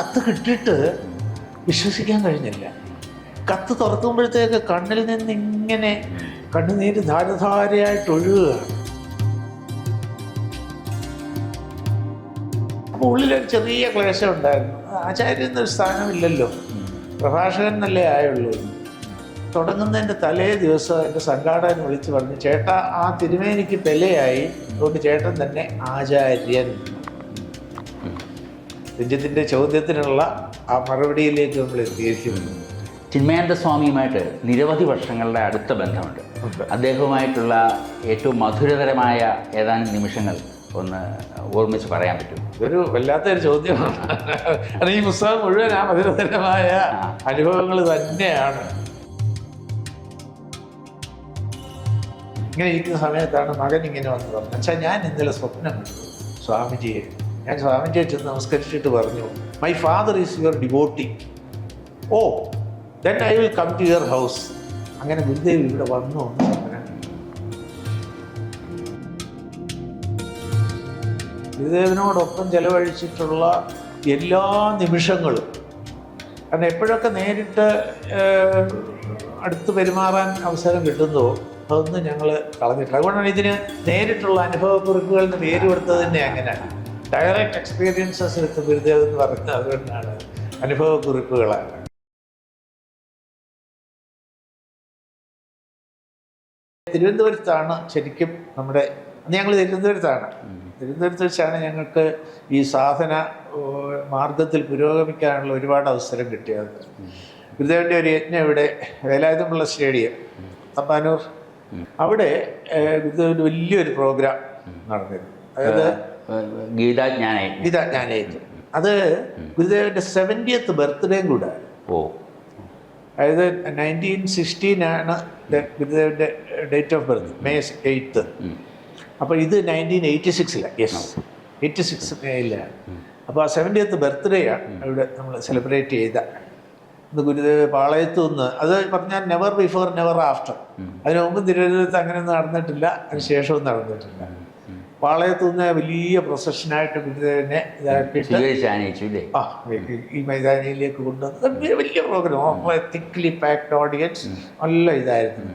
കത്ത് കിട്ടിയിട്ട് വിശ്വസിക്കാൻ കഴിഞ്ഞില്ല. കത്ത് തുറക്കുമ്പോഴത്തേക്ക് കണ്ണിൽ നിന്ന് ഇങ്ങനെ കണ്ണുനീര് ധാരധാരയായിട്ട് ഒഴുകുകയാണ് അപ്പോൾ ഉള്ളിലൊരു ചെറിയ ക്ലേശം ഉണ്ടായിരുന്നു. ആചാര്യ എന്നൊരു സ്ഥാനമില്ലല്ലോ. പ്രഭാഷകൻ എന്നല്ലേ ആയുള്ളൂ. തുടങ്ങുന്നതിന്റെ തലേ ദിവസം എന്റെ സംഘാടകൻ വിളിച്ച് പറഞ്ഞു ചേട്ടാ ആ തിരുമേനിക്ക് പെലയായി അതുകൊണ്ട് ചേട്ടൻ തന്നെ ആചാര്യൻ. രഞ്ജിത്തിന്റെ ചോദ്യത്തിനുള്ള ആ മറുപടിയിലേക്ക് നമ്മൾ എത്തിയിരിക്കുന്നു. ചിന്മയാനന്ദ സ്വാമിയുമായിട്ട് നിരവധി വർഷങ്ങളുടെ അടുത്ത ബന്ധമുണ്ട്. അദ്ദേഹവുമായിട്ടുള്ള ഏറ്റവും മധുരതരമായ ഏതാനും നിമിഷങ്ങൾ ഒന്ന് ഓർമ്മിച്ച് പറയാൻ പറ്റും ഒരു വല്ലാത്തൊരു ചോദ്യമാണ്. കാരണം ഈ പുസ്തകം മുഴുവൻ ആ മധുരതരമായ അനുഭവങ്ങൾ തന്നെയാണ്. ഇങ്ങനെ ഇരിക്കുന്ന സമയത്താണ് മകൻ ഇങ്ങനെ വന്ന് പറഞ്ഞു അച്ഛാ ഞാൻ ഇന്നലെ സ്വപ്നം കണ്ടു സ്വാമിജിയെ. ഞാൻ സ്വാമിജിയെ ചെന്ന് നമസ്കരിച്ചിട്ട് പറഞ്ഞു my father is your devotee oh then I will come to your house അങ്ങനെ ഗുരുദേവ് ഇവിടെ വന്നു. ഗുരുദേവനോടൊപ്പം ചെലവഴിച്ചിട്ടുള്ള എല്ലാ നിമിഷങ്ങളും കാരണം എപ്പോഴൊക്കെ നേരിട്ട് അടുത്ത് പെരുമാറാൻ അവസരം കിട്ടുന്നോ അതൊന്നും ഞങ്ങൾ കളഞ്ഞിട്ടില്ല. അതുകൊണ്ടാണ് ഇതിന് നേരിട്ടുള്ള അനുഭവക്കുറിപ്പുകൾ എന്ന് പേര് കൊടുത്തത് തന്നെ അങ്ങനെയാണ്. ഡയറക്റ്റ് എക്സ്പീരിയൻസസ് വിത്ത് ഗുരുദേവ് എന്ന് പറയുന്നത് അതുകൊണ്ടാണ്. അനുഭവക്കുറിപ്പുകളാണ്. തിരുവനന്തപുരത്താണ് ശരിക്കും നമ്മുടെ ഞങ്ങൾ തിരുവനന്തപുരത്താണ്. തിരുവനന്തപുരത്ത് വെച്ചാണ് ഞങ്ങൾക്ക് ഈ സാധന മാർഗത്തിൽ പുരോഗമിക്കാനുള്ള ഒരുപാട് അവസരം കിട്ടിയത്. ഗുരുദേവന്റെ ഒരു യജ്ഞം ഇവിടെ വേലായുധമുള്ള സ്റ്റേഡിയം തമ്പാനൂർ. അവിടെ ഗുരുദേവന്റെ വലിയൊരു പ്രോഗ്രാം നടന്നിരുന്നു. അതായത് ഗീതാജ്ഞാനായി ഇതാ ഞാനേറ്റു അത് ഗുരുദേവന്റെ സെവന്റിയത്ത് ബർത്ത്ഡേയും കൂടെ. ഓ. അതായത് നയന്റീൻ സിക്സ്റ്റീനാണ് ഗുരുദേവന്റെ date of birth May eighth. അപ്പോൾ ഇത് നയന്റീൻ എയ്റ്റി സിക്സിലാണ് യെസ് എയ്റ്റി സിക്സ് മേയിലാണ് അപ്പോൾ ആ സെവന്റിയത്ത് ബർത്ത്ഡേ ആണ് ഇവിടെ നമ്മൾ സെലിബ്രേറ്റ് ചെയ്ത. ഇന്ന് ഗുരുദേവ് പാളയത്തു നിന്ന്. അത് പറഞ്ഞാൽ നെവർ ബിഫോർ നെവർ ആഫ്റ്റർ അതിനു മുമ്പ് തിരുവനന്തപുരത്ത് അങ്ങനെയൊന്നും നടന്നിട്ടില്ല. അതിന് ശേഷവും നടന്നിട്ടില്ല. പാളയത്തു നിന്ന് വലിയ പ്രൊസഷനായിട്ട് ഗുരുദേവനെ ഇതാക്കിയിട്ട് ആ ഈ- മൈതാനിയിലേക്ക് കൊണ്ടുവന്ന് വലിയ- പ്രോഗ്രാം തിക്ലി പാക്ഡ് ഓഡിയൻസ് നല്ല ഇതായിരുന്നു.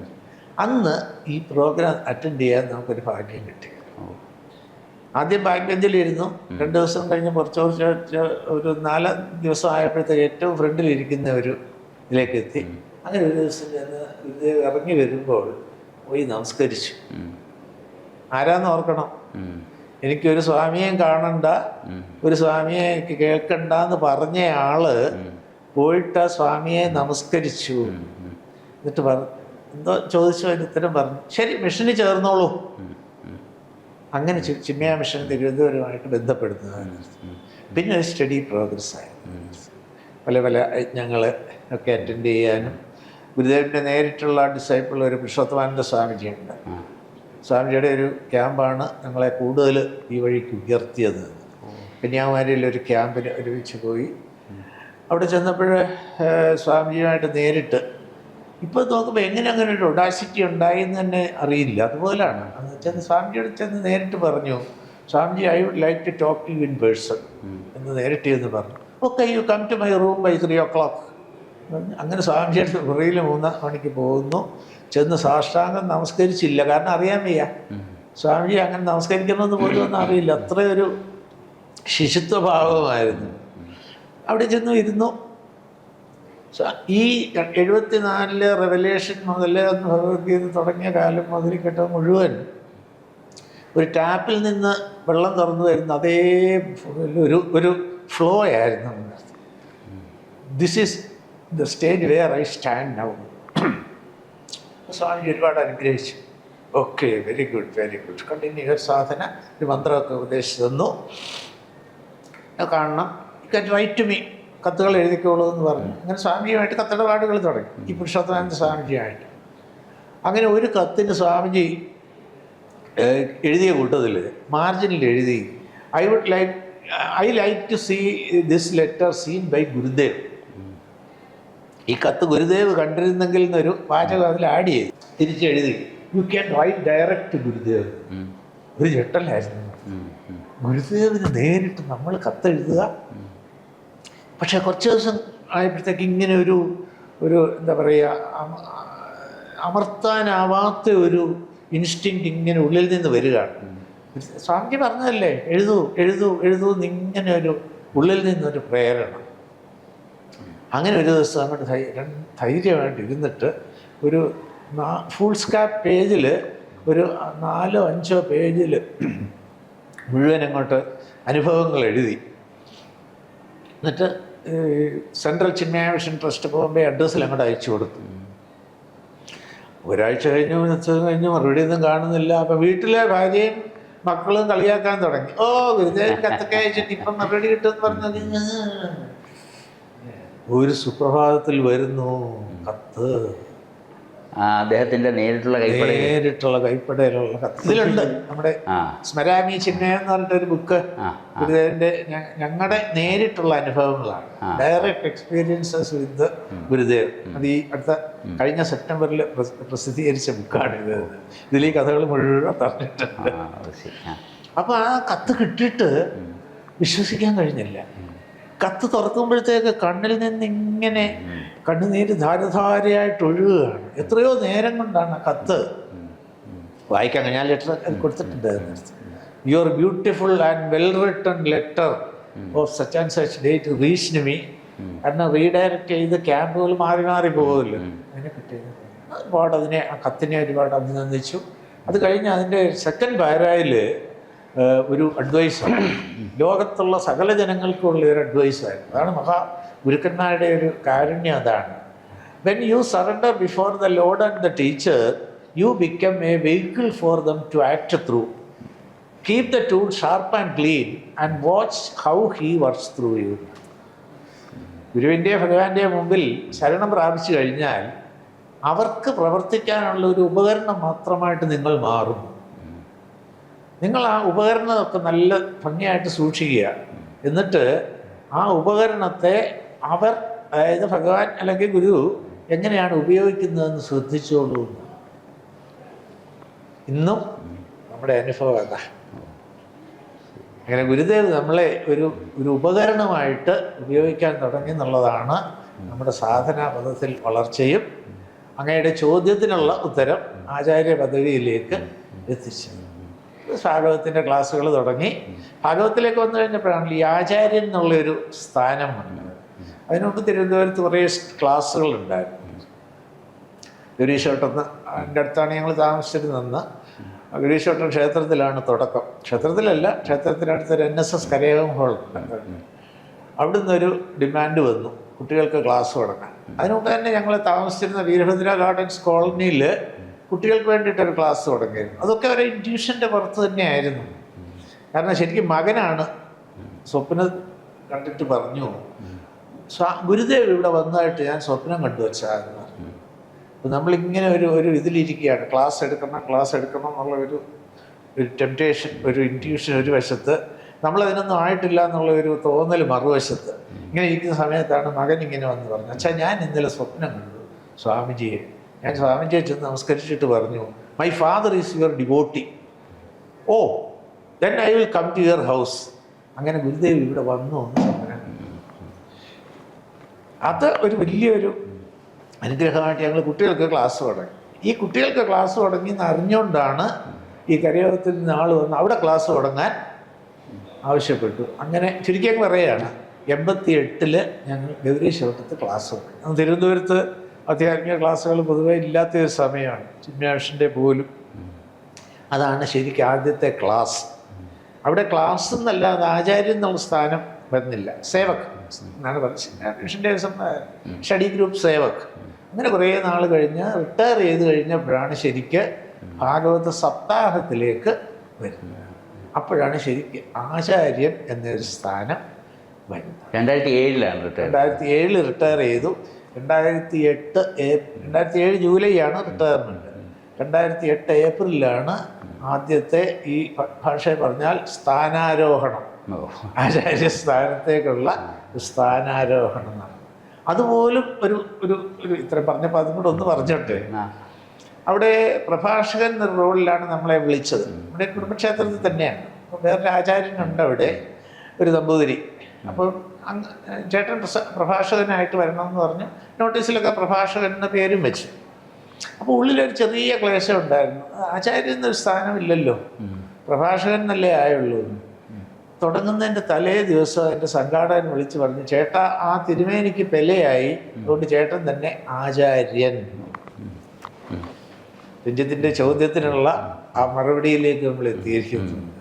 അന്ന് ഈ പ്രോഗ്രാം അറ്റൻഡ് ചെയ്യാൻ നമുക്കൊരു ഭാഗ്യം കിട്ടി. ആദ്യം ബാക്ക് ബെഞ്ചിലിരുന്നു രണ്ട് ദിവസം കഴിഞ്ഞ് കുറച്ച് കുറച്ച് ഒരു നാല് ദിവസം ആയപ്പോഴത്തേക്ക് ഏറ്റവും ഫ്രണ്ടിലിരിക്കുന്ന ഒരു ഇതിലേക്ക് എത്തി. അങ്ങനെ ഒരു ദിവസം ചെന്ന് ഇത് ഇറങ്ങി വരുമ്പോൾ പോയി നമസ്കരിച്ചു. ആരാന്ന് ഓർക്കണം. എനിക്കൊരു സ്വാമിയെയും കാണണ്ട ഒരു സ്വാമിയെ കേൾക്കണ്ട എന്ന് പറഞ്ഞ ആൾ പോയിട്ട് ആ സ്വാമിയെ നമസ്കരിച്ചു. എന്നിട്ട് പറഞ്ഞു എന്തോ ചോദിച്ചു അതിന് ഉത്തരം പറഞ്ഞു ശരി മിഷനിൽ ചേർന്നോളൂ. അങ്ങനെ ചിമ്മയ മിഷൻ തിരുവനന്തപുരമായിട്ട് ബന്ധപ്പെടുന്നതാണ്. പിന്നെ ഒരു സ്റ്റഡി പ്രോഗ്രസ് ആയി. പല പല യജ്ഞങ്ങൾ ഒക്കെ അറ്റൻഡ് ചെയ്യാനും ഗുരുദേവന്റെ നേരിട്ടുള്ള ഡിസൈപ്പിൾ ഒരു പുരുഷോത്തമാനന്ദ സ്വാമിജിയുണ്ട്. സ്വാമിജിയുടെ ഒരു ക്യാമ്പാണ് ഞങ്ങളെ കൂടുതൽ ഈ വഴിക്ക് ഉയർത്തിയത്. കന്യാകുമാരിയിൽ ഒരു ക്യാമ്പിൽ ഒരുമിച്ച് പോയി. അവിടെ ചെന്നപ്പോൾ സ്വാമിജിയുമായിട്ട് നേരിട്ട് ഇപ്പോൾ നോക്കുമ്പോൾ എങ്ങനെ അങ്ങനെ ഒരു ഒഡാസിറ്റി ഉണ്ടായി എന്ന് തന്നെ അറിയില്ല. അതുപോലെയാണ് അന്ന് ചെന്ന് സ്വാമിജിയോട് ചെന്ന് നേരിട്ട് പറഞ്ഞു Swamiji I would like to talk you in person എന്ന് നേരിട്ട് എന്ന് പറഞ്ഞു. Okay you come to my room by three o'clock അങ്ങനെ സ്വാമിജിയുടെ മുറിയിൽ മൂന്നാം മണിക്ക് പോകുന്നു. ചെന്ന് സാഷ്ടാംഗം നമസ്കരിച്ചില്ല. കാരണം അറിയാൻ വയ്യ. സ്വാമിജി അങ്ങനെ നമസ്കരിക്കണമെന്ന് പോലും ഒന്നും അറിയില്ല. അത്രയൊരു ശിശുത്വഭാവമായിരുന്നു. അവിടെ ചെന്നു ഇരുന്നു. ഈ എഴുപത്തിനാലിലെ റെവലേഷൻ മുതൽ ഭഗവത്ഗീത തുടങ്ങിയ കാലം മുതൽ കിട്ടുന്ന മുഴുവൻ ഒരു ടാപ്പിൽ നിന്ന് വെള്ളം തുറന്നു വരുന്ന അതേ ഒരു ഒരു ഫ്ലോ ആയിരുന്നു. This is the stage where I stand now Swami ഒരുപാട് അനുഗ്രഹിച്ചു. Okay very good very good continue sadhana ഒരു മന്ത്രമൊക്കെ ഉപദേശിച്ചു തന്നു. കാണണം. കാൻ റൈറ്റ് ടു മീ കത്തുകൾ എഴുതിക്കോളൂ എന്ന് പറഞ്ഞു. അങ്ങനെ സ്വാമിജിയുമായിട്ട് കത്തിടപാടുകൾ തുടങ്ങി. ഈ പുരുഷോത്തമാനന്ദ സ്വാമിജിയായിട്ട്. അങ്ങനെ ഒരു കത്തിന് സ്വാമിജി എഴുതിയ കൂട്ടത്തിൽ മാർജിനിൽ എഴുതി I would like I like to see this letter seen by Gurudev ഈ കത്ത് ഗുരുദേവ് കണ്ടിരുന്നെങ്കിൽ എന്നൊരു വാചകം അതിൽ ആഡ് ചെയ്തു. തിരിച്ചെഴുതി. You can write direct Gurudev. ഒരു ഞെട്ടലായിരുന്നു. ഗുരുദേവിന് നേരിട്ട് നമ്മൾ കത്തെഴുതുക. പക്ഷേ കുറച്ച് ദിവസം ആയപ്പോഴത്തേക്ക് ഇങ്ങനെ ഒരു ഒരു എന്താ പറയുക അമ- അമർത്താനാവാത്ത ഒരു ഇൻസ്റ്റിങ് ഇങ്ങനെ ഉള്ളിൽ നിന്ന് വരികയാണ്. സ്വാമിജി പറഞ്ഞതല്ലേ എഴുതൂ എഴുതൂ എഴുതൂ എന്നിങ്ങനെ ഒരു ഉള്ളിൽ നിന്നൊരു പ്രേരണ. അങ്ങനെ ഒരു ദിവസം അങ്ങോട്ട് ധൈര്യമായിട്ട് ഇരുന്നിട്ട് ഒരു ഫുൾ സ്കാപ്പ് പേജിൽ ഒരു നാലോ അഞ്ചോ പേജിൽ മുഴുവൻ അങ്ങോട്ട് അനുഭവങ്ങൾ എഴുതി. എന്നിട്ട് central Chinmaya mission trust Bombay അഡ്രസ്സിൽ അങ്ങോട്ട് അയച്ചു കൊടുത്തു. ഒരാഴ്ച കഴിഞ്ഞു കഴിഞ്ഞു മറുപടി ഒന്നും കാണുന്നില്ല. അപ്പം വീട്ടിലെ ഭാര്യയും മക്കളും കളിയാക്കാൻ തുടങ്ങി. ഓ ഗുരുദേവൻ കത്തൊക്കെ അയച്ചിട്ട് ഇപ്പം മറുപടി കിട്ടുമെന്ന് പറഞ്ഞത് ഒരു സുപ്രഭാതത്തിൽ വരുന്നു കത്ത്. അദ്ദേഹത്തിന്റെ നേരിട്ടുള്ള നേരിട്ടുള്ള കൈപ്പടയിലുള്ള കത്തിലുണ്ട് നമ്മുടെ സ്മരാമി ചിഹ്നം എന്ന് പറഞ്ഞിട്ട് ഒരു ബുക്ക് ഗുരുദേവന്റെ ഞങ്ങളുടെ നേരിട്ടുള്ള അനുഭവങ്ങളാണ്. Direct experiences with Gurudev. അത് ഈ അടുത്ത കഴിഞ്ഞ സെപ്റ്റംബറിൽ പ്രസ- പ്രസിദ്ധീകരിച്ച ബുക്കാണ് ഇത്. ഇതിൽ ഈ കഥകൾ മുഴുവൻ പറഞ്ഞിട്ടുണ്ട്. അപ്പോൾ ആ കത്ത് കിട്ടിയിട്ട് വിശ്വസിക്കാൻ കഴിഞ്ഞില്ല. കത്ത് തുറക്കുമ്പോഴത്തേക്ക് കണ്ണിൽ നിന്ന് ഇങ്ങനെ കണ്ണുനീര് ധാരധാരയായിട്ട് ഒഴുകുകയാണ്. എത്രയോ നേരം കൊണ്ടാണ് കത്ത്. വായിക്കാൻ ഞാൻ ലെറ്റർ കൊടുത്തിട്ടുണ്ട് your beautiful and well written letter of such and such date reached me കാരണം റീഡയറക്റ്റ് ചെയ്ത് ക്യാമ്പുകൾ മാറി മാറി പോകുമല്ലോ അതിനെ കിട്ടിയത് ഒരുപാട് അതിനെ ആ കത്തിനെ ഒരുപാട് അഭിനന്ദിച്ചു. അത് കഴിഞ്ഞ് അതിന്റെ സെക്കൻഡ് പാരായിൽ ഒരു അഡ്വൈസ് ലോകത്തുള്ള സകല ജനങ്ങൾക്കുള്ള ഒരു അഡ്വൈസായിരുന്നു അതാണ് മഹാ ഗുരുക്കന്മാരുടെ ഒരു കാരുണ്യം അതാണ്. When you surrender before the lord and the teacher you become a vehicle for them to act through keep the tool sharp and clean and watch how he works through you ഗുരുവിന്റെ ഭഗവാന്റെ മുമ്പിൽ ശരണം പ്രാപിച്ചു കഴിഞ്ഞാൽ അവർക്ക് പ്രവർത്തിക്കാനുള്ള ഒരു ഉപകരണം മാത്രമായിട്ട് നിങ്ങൾ മാറും. നിങ്ങൾ ആ ഉപകരണമൊക്കെ നല്ല ഭംഗിയായിട്ട് സൂക്ഷിക്കുക. എന്നിട്ട് ആ ഉപകരണത്തെ അവർ അതായത് ഭഗവാൻ അല്ലെങ്കിൽ ഗുരു എങ്ങനെയാണ് ഉപയോഗിക്കുന്നതെന്ന് ശ്രദ്ധിച്ചോളൂ. ഇന്നും നമ്മുടെ അനുഭവം അതാ. അങ്ങനെ ഗുരുദേവ് നമ്മളെ ഒരു ഒരു ഉപകരണമായിട്ട് ഉപയോഗിക്കാൻ തുടങ്ങി എന്നുള്ളതാണ് നമ്മുടെ സാധനാ പദത്തിൽ വളർച്ചയും അങ്ങയുടെ ചോദ്യത്തിനുള്ള ഉത്തരം ആചാര്യ പദവിയിലേക്ക് എത്തിച്ചു ഭാഗവത്തിന്റെ ക്ലാസ്സുകൾ തുടങ്ങി. ഭാഗവത്തിലേക്ക് വന്നു കഴിഞ്ഞപ്പോഴാണ് ഈ ആചാര്യൻ എന്നുള്ളൊരു സ്ഥാനം വന്നത്. അതിനുമുമ്പ് തിരുവനന്തപുരത്ത് കുറേ ക്ലാസ്സുകൾ ഉണ്ടായിരുന്നു. ഗുരീശോട്ടത്ത് എന്റെ അടുത്താണ് ഞങ്ങൾ താമസിച്ചിരുന്നെന്ന് ഗുരീശോട്ടം ക്ഷേത്രത്തിലാണ് തുടക്കം. ക്ഷേത്രത്തിലല്ല ക്ഷേത്രത്തിനടുത്ത് ഒരു എൻ എസ് എസ് കരയോഗം ഹോൾ അവിടെ നിന്നൊരു ഡിമാൻഡ് വന്നു. കുട്ടികൾക്ക് ക്ലാസ് തുടങ്ങാൻ. അതിനുമുമ്പ് തന്നെ ഞങ്ങൾ താമസിച്ചിരുന്ന വീരഭദ്ര ഗാർഡൻസ് കോളനിയിൽ കുട്ടികൾക്ക് വേണ്ടിയിട്ടൊരു ക്ലാസ് തുടങ്ങിയിരുന്നു. അതൊക്കെ ഒരു ഇന്റ്യൂഷന്റെ പുറത്ത് തന്നെയായിരുന്നു. കാരണം ശരിക്കും മകനാണ് സ്വപ്നം കണ്ടിട്ട് പറഞ്ഞു. ഗുരുദേവ് ഇവിടെ വന്നതായിട്ട് ഞാൻ സ്വപ്നം കണ്ടു വെച്ചായിരുന്നു. അപ്പം നമ്മളിങ്ങനെ ഒരു ഒരു ഇതിലിരിക്കുകയാണ്. ക്ലാസ് എടുക്കണം ക്ലാസ് എടുക്കണം എന്നുള്ള ഒരു ഒരു ടെംപ്റ്റേഷൻ ഒരു ഇന്റ്യൂഷൻ ഒരു വശത്ത് നമ്മളതിനൊന്നും ആയിട്ടില്ല എന്നുള്ള ഒരു തോന്നൽ മറുവശത്ത്. ഇങ്ങനെ ഇരിക്കുന്ന സമയത്താണ് മകൻ ഇങ്ങനെ വന്ന് പറഞ്ഞു അച്ഛാ ഞാൻ ഇന്നലെ സ്വപ്നം കണ്ടു സ്വാമിജിയെ. ഞാൻ സ്വാമിജിയെ ചെന്ന് നമസ്കരിച്ചിട്ട് പറഞ്ഞു. My father is your devotee oh then I will come to your house അങ്ങനെ ഗുരുദേവ് ഇവിടെ വന്നു അത് ഒരു വലിയൊരു അനുഗ്രഹമായിട്ട് ഞങ്ങൾ കുട്ടികൾക്ക് ക്ലാസ് തുടങ്ങി. ഈ കുട്ടികൾക്ക് ക്ലാസ് തുടങ്ങി എന്ന് അറിഞ്ഞുകൊണ്ടാണ് ഈ കരയോഗത്തിൽ നിന്ന് ആൾ വന്ന് അവിടെ ക്ലാസ് തുടങ്ങാൻ ആവശ്യപ്പെട്ടു. അങ്ങനെ ചുരുക്കിയൊക്കെ പറയുകയാണ് എൺപത്തി എട്ടിൽ ഞങ്ങൾ ഗൗരീശ്വരത്ത് ക്ലാസ് തുടങ്ങി. തിരുവനന്തപുരത്ത് ആധ്യാത്മിക ക്ലാസ്സുകൾ പൊതുവെ ഇല്ലാത്തൊരു സമയമാണ്. ചിന്മയാഷിന്റെ പോലും. അതാണ് ശരിക്കും ആദ്യത്തെ ക്ലാസ്. അവിടെ ക്ലാസ് എന്നല്ലാതെ ആചാര്യം ആചാര്യൻ എന്നുള്ള സ്ഥാനം വരുന്നില്ല. സേവക്. എന്നാണ് പറയുന്നത് സ്റ്റഡി ഗ്രൂപ്പ് സേവക്. അങ്ങനെ കുറേ നാൾ കഴിഞ്ഞ് റിട്ടയർ ചെയ്ത് കഴിഞ്ഞപ്പോഴാണ് ശരിക്ക് ഭാഗവത സപ്താഹത്തിലേക്ക് വരുന്നത്. അപ്പോഴാണ് ശരിക്ക് ആചാര്യൻ എന്നൊരു സ്ഥാനം വരുന്നത്. രണ്ടായിരത്തി ഏഴിലാണ് റിട്ടയർ. രണ്ടായിരത്തി ഏഴിൽ റിട്ടയർ ചെയ്തു. രണ്ടായിരത്തി എട്ട് രണ്ടായിരത്തി ഏഴ് ജൂലൈ ആണ് റിട്ടയർമെന്റ്. രണ്ടായിരത്തി എട്ട് ഏപ്രിലാണ് ആദ്യത്തെ ഈ ഭാഷയെ പറഞ്ഞാൽ സ്ഥാനാരോഹണം. ആചാര്യ സ്ഥാനത്തേക്കുള്ള സ്ഥാനാരോഹണം എന്നാണ്. അതുപോലും ഒരു ഒരു ഒരു ഇത്ര പറഞ്ഞപ്പോൾ അതും കൂടെ ഒന്ന് പറഞ്ഞോട്ടെ. അവിടെ പ്രഭാഷകൻ എന്ന റോളിലാണ് നമ്മളെ വിളിച്ചത്. നമ്മുടെ കുടുംബക്ഷേത്രത്തിൽ തന്നെയാണ്. അപ്പോൾ വേറൊരു ആചാര്യനുണ്ട് അവിടെ ഒരു നമ്പൂതിരി അപ്പോൾ അങ്ങ് ചേട്ടൻ പ്രസ- പ്രഭാഷകനായിട്ട് വരണമെന്ന് പറഞ്ഞ് നോട്ടീസിലൊക്കെ പ്രഭാഷകൻ എന്ന പേരും വെച്ചു. അപ്പോൾ ഉള്ളിലൊരു ചെറിയ ക്ലേശം ഉണ്ടായിരുന്നു. ആചാര്യ എന്നൊരു സ്ഥാനമില്ലല്ലോ. പ്രഭാഷകൻ എന്നല്ലേ ആയുള്ളൂ. തുടങ്ങുന്നതിന്റെ തലേ ദിവസം എന്റെ സംഘാടകൻ വിളിച്ച് പറഞ്ഞു ചേട്ട ആ തിരുമേനിക്ക് പെലയായി. അതുകൊണ്ട് ചേട്ടൻ തന്നെ ആചാര്യൻ. രഞ്ജിത്തിന്റെ ചോദ്യത്തിനുള്ള ആ മറുപടിയിലേക്ക് നമ്മൾ എത്തിയിരിക്കുന്നു.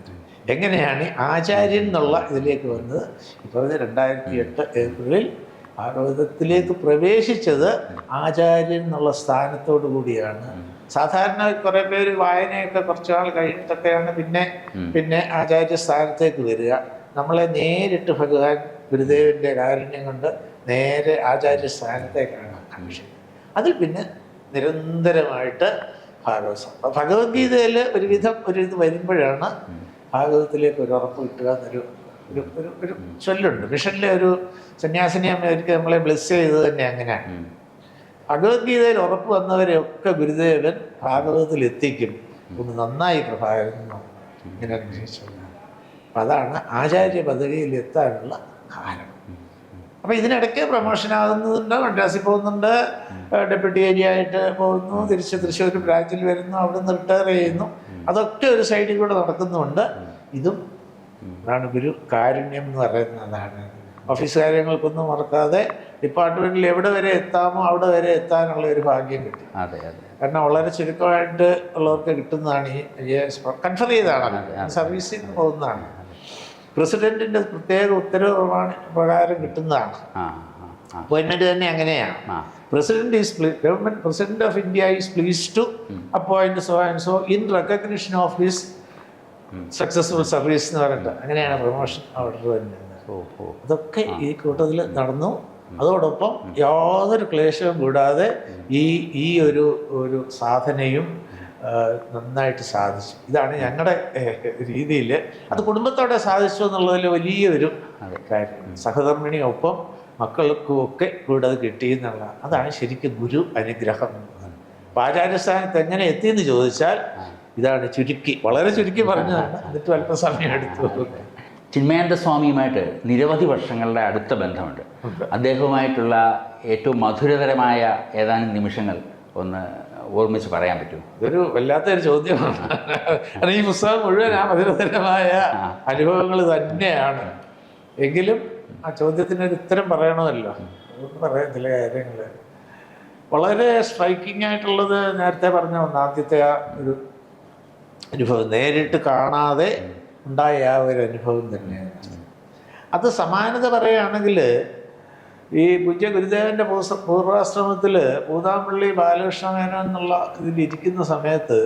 എങ്ങനെയാണ് ആചാര്യൻ എന്നുള്ള ഇതിലേക്ക് വന്നത് ഈ പറഞ്ഞ രണ്ടായിരത്തി എട്ട് ഏപ്രിലിൽ ഭാഗവതത്തിലേക്ക് പ്രവേശിച്ചത് ആചാര്യൻ എന്നുള്ള സ്ഥാനത്തോടു കൂടിയാണ്. സാധാരണ കുറേ പേര് വായനയൊക്കെ കുറച്ച് നാൾ കഴിഞ്ഞിട്ടൊക്കെയാണ് പിന്നെ പിന്നെ ആചാര്യ സ്ഥാനത്തേക്ക് വരിക. നമ്മളെ നേരിട്ട് ഭഗവാൻ ഗുരുദേവന്റെ കാരുണ്യം കൊണ്ട് നേരെ ആചാര്യ സ്ഥാനത്തേക്കാണ് അഭിഷേകം. അതിൽ പിന്നെ നിരന്തരമായിട്ട് ഭാഗവത. ഭഗവത്ഗീതയിൽ ഒരുവിധം ഒരു ഇത് വരുമ്പോഴാണ് ഭാഗവതത്തിലേക്ക് ഒരു ഉറപ്പ് കിട്ടുക എന്നൊരു ഒരു ഒരു ഒരു ചൊല്ലുണ്ട്. മിഷനിലെ ഒരു സന്യാസിനി ഒരിക്കൽ നമ്മളെ ബ്ലെസ് ചെയ്തത് തന്നെ അങ്ങനെയാണ്. ഭഗവത്ഗീതയിൽ ഉറപ്പ് വന്നവരെയൊക്കെ ഗുരുദേവൻ ഭാഗവതത്തിൽ എത്തിക്കും. ഒന്ന് നന്നായി പ്രഭാകരൻ ഇങ്ങനെ അന്വേഷിച്ചു അപ്പം അതാണ് ആചാര്യ പദവിയിൽ എത്താനുള്ള കാരണം. അപ്പോൾ ഇതിനിടയ്ക്ക് പ്രൊമോഷൻ ആകുന്നുണ്ട് മദ്രാസിൽ പോകുന്നുണ്ട് ഡെപ്യൂട്ടി ഏരിയ ആയിട്ട് പോകുന്നു തിരിച്ച് തൃശ്ശൂർ ബ്രാഞ്ചിൽ വരുന്നു അവിടെ നിന്ന് റിട്ടയർ ചെയ്യുന്നു. അതൊക്കെ ഒരു സൈഡിൽ കൂടെ നടക്കുന്നുണ്ട്. ഇതും അതാണ് ഗുരു കാരുണ്യം എന്ന് പറയുന്നത് അതാണ് ഓഫീസ് കാര്യങ്ങൾക്കൊന്നും മറക്കാതെ ഡിപ്പാർട്ട്മെന്റിൽ എവിടെ വരെ എത്താമോ അവിടെ വരെ എത്താനുള്ള ഒരു ഭാഗ്യം കിട്ടി. അതെ അതെ. കാരണം വളരെ ചുരുക്കമായിട്ട് ഉള്ളവർക്ക് കിട്ടുന്നതാണ് ഈ കൺഫർ ചെയ്തതാണ്. സർവീസിൽ നിന്ന് പോകുന്നതാണ്. പ്രസിഡന്റിന്റെ പ്രത്യേക ഉത്തരവ് പ്രകാരം കിട്ടുന്നതാണ്. അപ്പോയിൻമെന്റ് തന്നെ അങ്ങനെയാണ്. President is government president of India is please to appoint so and so in recognition of his successful service എന്ന് പറയുന്നത്. അങ്ങനെയാണ് പ്രൊമോഷൻ ഓർഡർ തന്നെ അതൊക്കെ ഈ കൂട്ടത്തിൽ നടന്നു. അതോടൊപ്പം യാതൊരു ക്ലേശവും കൂടാതെ ഈ ഈ ഒരു ഒരു സാധനയും നന്നായിട്ട് സാധിച്ചു. ഇതാണ് ഞങ്ങളുടെ രീതിയിൽ അത് കുടുംബത്തോടെ സാധിച്ചു എന്നുള്ളതിൽ വലിയൊരു കാര്യം. സഹധർമ്മിണിയൊപ്പം മക്കൾക്കും ഒക്കെ കൂടെ അത് കിട്ടി എന്നുള്ള അതാണ് ശരിക്കും ഗുരു അനുഗ്രഹം. അപ്പം ആചാര്യസ്ഥാനത്ത് എങ്ങനെ എത്തിയെന്ന് ചോദിച്ചാൽ ഇതാണ് ചുരുക്കി വളരെ ചുരുക്കി പറഞ്ഞതാണ്. എന്നിട്ട് അല്പസമയം എടുത്തു. ചിന്മയാനന്ദ സ്വാമിയുമായിട്ട് നിരവധി വർഷങ്ങളുടെ അടുത്ത ബന്ധമുണ്ട്. അദ്ദേഹവുമായിട്ടുള്ള ഏറ്റവും മധുരതരമായ ഏതാനും നിമിഷങ്ങൾ ഒന്ന് ഓർമ്മിച്ച് പറയാൻ പറ്റും ഇതൊരു വല്ലാത്തൊരു ചോദ്യമാണ്. കാരണം ഈ പുസ്തകം മുഴുവൻ ആ മധുരതരമായ അനുഭവങ്ങൾ തന്നെയാണ്. എങ്കിലും ആ ചോദ്യത്തിന് ഒരു ഉത്തരം പറയണമല്ലോ. പറയാൻ പറയാം ചില കാര്യങ്ങൾ വളരെ സ്ട്രൈക്കിംഗ് ആയിട്ടുള്ളത് നേരത്തെ പറഞ്ഞ ഒന്നാദ്യത്തെ ആ ഒരു അനുഭവം നേരിട്ട് കാണാതെ ഉണ്ടായ ആ ഒരു അനുഭവം തന്നെയാണ്. അത് സമാനത പറയുകയാണെങ്കിൽ ഈ പൂജ്യ ഗുരുദേവന്റെ പൂർവാശ്രമത്തിൽ പൂതാമ്പള്ളി ബാലകൃഷ്ണമേനോ എന്നുള്ള ഇതിൽ ഇരിക്കുന്ന സമയത്ത്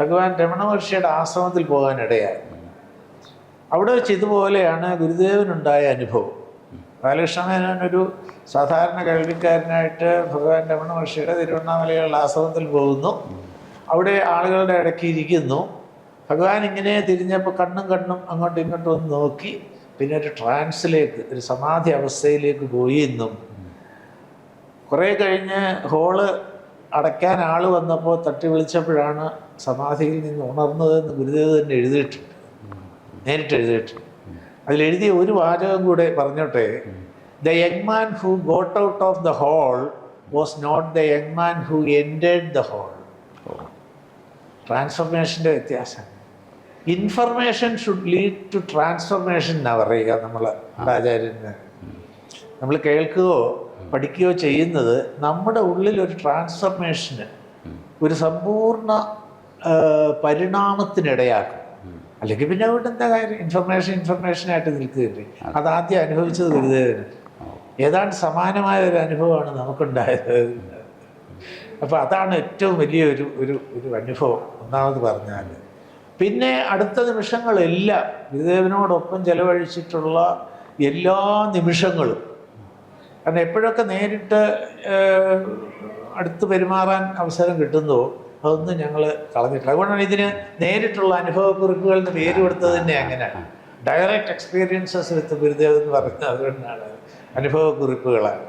ഭഗവാൻ രമണ മഹർഷിയുടെ ആശ്രമത്തിൽ പോകാനിടയായി. അവിടെ വെച്ച് ഇതുപോലെയാണ് ഗുരുദേവനുണ്ടായ അനുഭവം. ബാലകൃഷ്ണമേനോൻ ഒരു സാധാരണ കേൾവിക്കാരനായിട്ട് ഭഗവാൻ രമണ മഹർഷിയുടെ തിരുവണ്ണാമലയുള്ള ആശ്രമത്തിൽ പോകുന്നു. അവിടെ ആളുകളുടെ ഇടയ്ക്ക് ഇരിക്കുന്നു. ഭഗവാൻ ഇങ്ങനെ തിരിഞ്ഞപ്പോൾ കണ്ണും കണ്ണും അങ്ങോട്ടും ഇങ്ങോട്ടും ഒന്ന് നോക്കി. പിന്നെ ഒരു ട്രാൻസിലേക്ക് ഒരു സമാധി അവസ്ഥയിലേക്ക് പോയി എന്നും. കുറേ കഴിഞ്ഞ് ഹോൾ അടയ്ക്കാൻ ആൾ വന്നപ്പോൾ തട്ടി വിളിച്ചപ്പോഴാണ് സമാധിയിൽ നിന്ന് ഉണർന്നതെന്ന് ഗുരുദേവ് തന്നെ എഴുതിയിട്ടുണ്ട്. നേരിട്ട് എഴുതിയിട്ടുണ്ട്. അതിലെഴുതിയ ഒരു വാചകം കൂടെ പറഞ്ഞോട്ടെ. The young man who got out of the hall was not the young man who ended the hall ട്രാൻസ്ഫർമേഷന്റെ വ്യത്യാസം. Information should lead to transformation എന്നാണ് പറയുക നമ്മൾ ആചാര്യന് നമ്മൾ കേൾക്കുകയോ പഠിക്കുകയോ ചെയ്യുന്നത് നമ്മുടെ ഉള്ളിൽ ഒരു ട്രാൻസ്ഫർമേഷന് ഒരു സമ്പൂർണ പരിണാമത്തിനിടയാക്കും. അല്ലെങ്കിൽ പിന്നെ അവിടെ എന്താ കാര്യം? ഇൻഫർമേഷൻ ഇൻഫർമേഷനായിട്ട് നിൽക്കുകയില്ലേ? അതാദ്യം അനുഭവിച്ചത് ഗുരുദേവന് ഏതാണ്ട് സമാനമായ ഒരു അനുഭവമാണ് നമുക്കുണ്ടായത്. അപ്പോൾ അതാണ് ഏറ്റവും വലിയൊരു ഒരു ഒരു അനുഭവം. ഒന്നാമത് പറഞ്ഞാൽ പിന്നെ അടുത്ത നിമിഷങ്ങളെല്ലാം ഗുരുദേവനോടൊപ്പം ചെലവഴിച്ചിട്ടുള്ള എല്ലാ നിമിഷങ്ങളും. കാരണം എപ്പോഴൊക്കെ നേരിട്ട് അടുത്ത് പെരുമാറാൻ അവസരം കിട്ടുന്നോ അതൊന്നും ഞങ്ങൾ കളഞ്ഞിട്ടില്ല. അതുകൊണ്ടാണ് ഇതിന് നേരിട്ടുള്ള അനുഭവക്കുറിപ്പുകൾ എന്ന് പേര് കൊടുത്തത് തന്നെ അങ്ങനെയാണ് ഡയറക്റ്റ് എക്സ്പീരിയൻസസ് വിത്ത് ഗുരുദേവ് എന്ന് പറയുന്നത് അതുകൊണ്ടാണ് അനുഭവക്കുറിപ്പുകളാണ്.